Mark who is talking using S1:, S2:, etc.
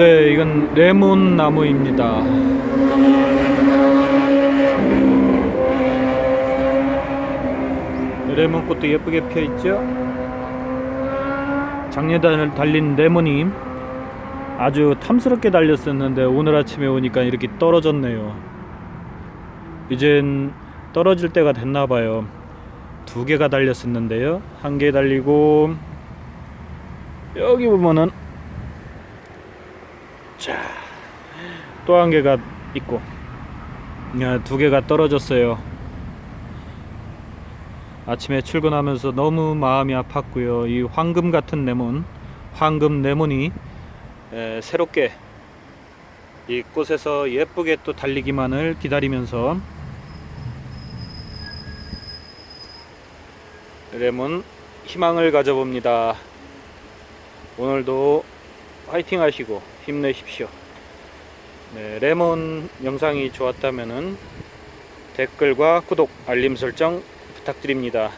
S1: 네, 이건 레몬 나무입니다. 레몬 꽃도 예쁘게 피어 있죠? 달- 달린 레몬이 아주 탐스럽게 달렸었는데 오늘 아침에 오니까 이렇게 떨어졌네요. 이젠 떨어질 때가 됐나 봐요. 두 개가 달렸었는데요. 한 개 달리고 여기 보면은 자, 또 한 개가 있고 야, 두 개가 떨어졌어요. 아침에 출근하면서 너무 마음이 아팠고요. 이 황금 같은 레몬, 황금 레몬이 에, 새롭게 이 꽃에서 예쁘게 또 달리기만을 기다리면서 레몬 희망을 가져봅니다. 오늘도 화이팅 하시고 힘내십시오. 네, 레몬 영상이 좋았다면은 댓글과 구독, 알림 설정 부탁드립니다.